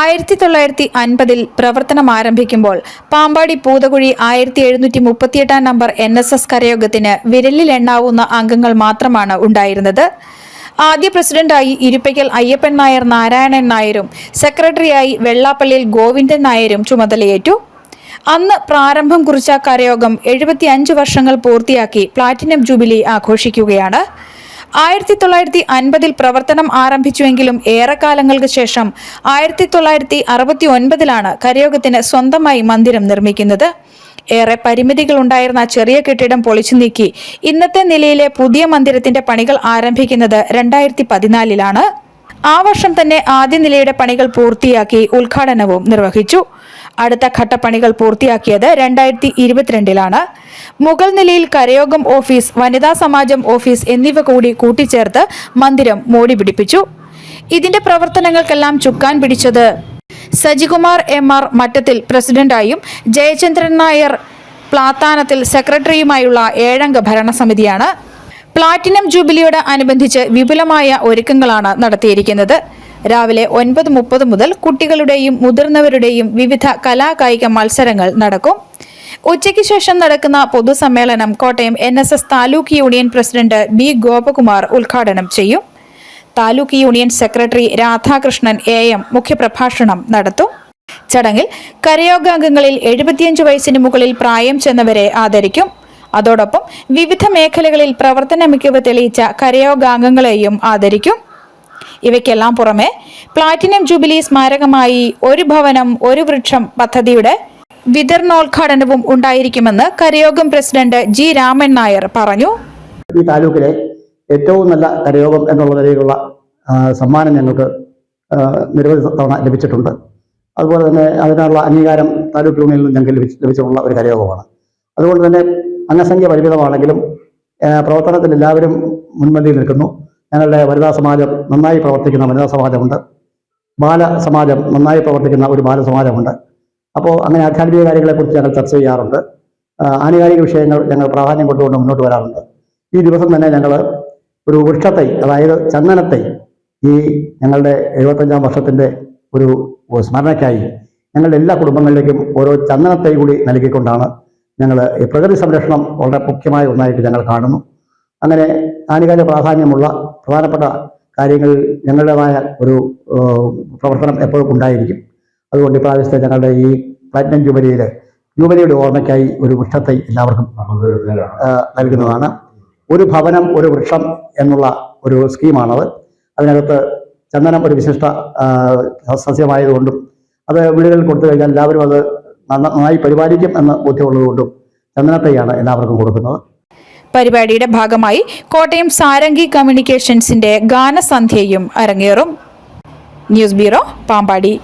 ആയിരത്തി തൊള്ളായിരത്തി അൻപതിൽ പ്രവർത്തനം ആരംഭിക്കുമ്പോൾ പാമ്പാടി പൂതകുഴി ആയിരത്തി എഴുന്നൂറ്റി മുപ്പത്തിയെട്ടാം നമ്പർ എൻ എസ് എസ് കരയോഗത്തിന് വിരലിൽ എണ്ണാവുന്ന അംഗങ്ങൾ മാത്രമാണ് ഉണ്ടായിരുന്നത്. ആദ്യ പ്രസിഡന്റായി ഇരുപ്പയ്ക്കൽ അയ്യപ്പൻ നായർ നാരായണൻ നായരും സെക്രട്ടറിയായി വെള്ളാപ്പള്ളിയിൽ ഗോവിന്ദൻ നായരും ചുമതലയേറ്റു. അന്ന് പ്രാരംഭം കുറിച്ച കരയോഗം എഴുപത്തിയഞ്ച് വർഷങ്ങൾ പൂർത്തിയാക്കി പ്ലാറ്റിനം ജൂബിലി ആഘോഷിക്കുകയാണ്. ആയിരത്തി തൊള്ളായിരത്തി അൻപതിൽ പ്രവർത്തനം ആരംഭിച്ചുവെങ്കിലും ഏറെക്കാലങ്ങൾക്ക് ശേഷം ആയിരത്തി തൊള്ളായിരത്തി അറുപത്തി ഒൻപതിലാണ് കരയോഗത്തിന് സ്വന്തമായി മന്ദിരം നിർമ്മിക്കുന്നത്. ഏറെ പരിമിതികൾ ഉണ്ടായിരുന്ന ചെറിയ കെട്ടിടം പൊളിച്ചു നീക്കി ഇന്നത്തെ നിലയിലെ പുതിയ മന്ദിരത്തിന്റെ പണികൾ ആരംഭിക്കുന്നത് രണ്ടായിരത്തി പതിനാലിലാണ് ആ വർഷം തന്നെ ആദ്യ നിലയുടെ പണികൾ പൂർത്തിയാക്കി ഉദ്ഘാടനവും നിർവഹിച്ചു. അടുത്ത ഘട്ടപ്പണികൾ പൂർത്തിയാക്കിയത് രണ്ടായിരത്തി ഇരുപത്തിരണ്ടിലാണ് മുഗൾ നിലയിൽ കരയോഗം ഓഫീസ് വനിതാ സമാജം ഓഫീസ് എന്നിവ കൂടി കൂട്ടിച്ചേർത്ത് മന്ദിരം മോടി പിടിപ്പിച്ചു. ഇതിന്റെ പ്രവർത്തനങ്ങൾക്കെല്ലാം ചുക്കാൻ പിടിച്ചത് സജികുമാർ എം ആർ മറ്റത്തിൽ പ്രസിഡന്റായും ജയചന്ദ്രൻ നായർ പ്ലാത്താനത്തിൽ സെക്രട്ടറിയുമായുള്ള ഏഴംഗ ഭരണസമിതിയാണ്. പ്ലാറ്റിനം ജൂബിലിയോട് അനുബന്ധിച്ച് വിപുലമായ ഒരുക്കങ്ങളാണ് നടത്തിയിരിക്കുന്നത്. രാവിലെ ഒൻപത് മുപ്പത് മുതൽ കുട്ടികളുടെയും മുതിർന്നവരുടെയും വിവിധ കലാകായിക മത്സരങ്ങൾ നടക്കും. ഉച്ചയ്ക്ക് ശേഷം നടക്കുന്ന പൊതുസമ്മേളനം Kottayam N S S taluk union president B Gopakumar ഉദ്ഘാടനം ചെയ്യും. Taluk union secretary Radhakrishnan A M മുഖ്യപ്രഭാഷണം നടത്തും. ചടങ്ങിൽ കരയോഗാംഗങ്ങളിൽ എഴുപത്തിയഞ്ച് വയസ്സിന് മുകളിൽ പ്രായം ചെന്നവരെ ആദരിക്കും. അതോടൊപ്പം വിവിധ മേഖലകളിൽ പ്രവർത്തന മികവ് തെളിയിച്ച കരയോഗാംഗങ്ങളെയും ആദരിക്കും. ഇവയ്ക്കെല്ലാം പുറമെ പ്ലാറ്റിനം ജൂബിലി സ്മാരകമായി ഒരു ഭവനം ഒരു വൃക്ഷം പദ്ധതിയുടെ വിതരണോദ്ഘാടനവും ഉണ്ടായിരിക്കുമെന്ന് കരയോഗം പ്രസിഡന്റ് ജി രാമൻ നായർ പറഞ്ഞു. ഈ താലൂക്കിലെ ഏറ്റവും നല്ല കരയോഗം എന്നുള്ള നിലയിലുള്ള സമ്മാനം ഞങ്ങൾക്ക് നിരവധി തവണ ലഭിച്ചിട്ടുണ്ട്. അതുപോലെ തന്നെ അതിനുള്ള അംഗീകാരം താലൂക്ക് യൂണിയനിൽ ഞങ്ങൾക്ക് ലഭിച്ച് ലഭിച്ചിട്ടുള്ള ഒരു കരയോഗമാണ്. അതുകൊണ്ട് തന്നെ അംഗസംഖ്യ പരിമിതമാണെങ്കിലും പ്രവർത്തനത്തിൽ എല്ലാവരും മുൻപന്തിയിൽ നിൽക്കുന്നു. ഞങ്ങളുടെ വനിതാ സമാജം നന്നായി പ്രവർത്തിക്കുന്ന വനിതാ സമാജമുണ്ട്. ബാല സമാജം നന്നായി പ്രവർത്തിക്കുന്ന ഒരു ബാല സമാജമുണ്ട്. അപ്പോൾ അങ്ങനെ ആധ്യാത്മിക കാര്യങ്ങളെക്കുറിച്ച് ഞങ്ങൾ ചർച്ച ചെയ്യാറുണ്ട്. ആനുകാലിക വിഷയങ്ങൾ ഞങ്ങൾ പ്രാധാന്യം കൊണ്ടുകൊണ്ട് മുന്നോട്ട് വരാറുണ്ട്. ഈ ദിവസം തന്നെ ഞങ്ങൾ ഒരു വൃക്ഷത്തൈ അതായത് ചന്ദനത്തൈ ഈ ഞങ്ങളുടെ എഴുപത്തഞ്ചാം വർഷത്തിന്റെ ഒരു സ്മരണയ്ക്കായി ഞങ്ങളുടെ എല്ലാ കുടുംബങ്ങളിലേക്കും ഓരോ ചന്ദനത്തൈ കൂടി നൽകിക്കൊണ്ടാണ് ഞങ്ങൾ ഈ പ്രകൃതി സംരക്ഷണം വളരെ മുഖ്യമായ ഒന്നായിട്ട് ഞങ്ങൾ കാണുന്നു. അങ്ങനെ ആനുകാലിക പ്രാധാന്യമുള്ള പ്രധാനപ്പെട്ട കാര്യങ്ങളിൽ ഞങ്ങളുടേതായ ഒരു പ്രവർത്തനം എപ്പോഴും ഉണ്ടായിരിക്കും. അതുകൊണ്ട് ഇപ്രാവശ്യത്തെ ഞങ്ങളുടെ ഈ പ്ലാറ്റിനം ജൂബലിയിൽ ജൂബലിയുടെ ഓർമ്മയ്ക്കായി ഒരു വൃക്ഷത്തെ എല്ലാവർക്കും നൽകുന്നതാണ്. ഒരു ഭവനം ഒരു വൃക്ഷം എന്നുള്ള ഒരു സ്കീമാണത്. അതിനകത്ത് ചന്ദനം ഒരു വിശിഷ്ട സസ്യമായതുകൊണ്ടും അത് വീടുകളിൽ കൊടുത്തു കഴിഞ്ഞാൽ എല്ലാവരും അത് നന്നായി പരിപാലിക്കും എന്ന് ബോധ്യമുള്ളതുകൊണ്ടും ചന്ദനത്തെയാണ് എല്ലാവർക്കും കൊടുക്കുന്നത്. പരിപാടിയുടെ ഭാഗമായി കോട്ടയം സാരംഗി കമ്മ്യൂണിക്കേഷൻസിന്റെ ഗാനസന്ധ്യയും അരങ്ങേറും. News bureau Pampady.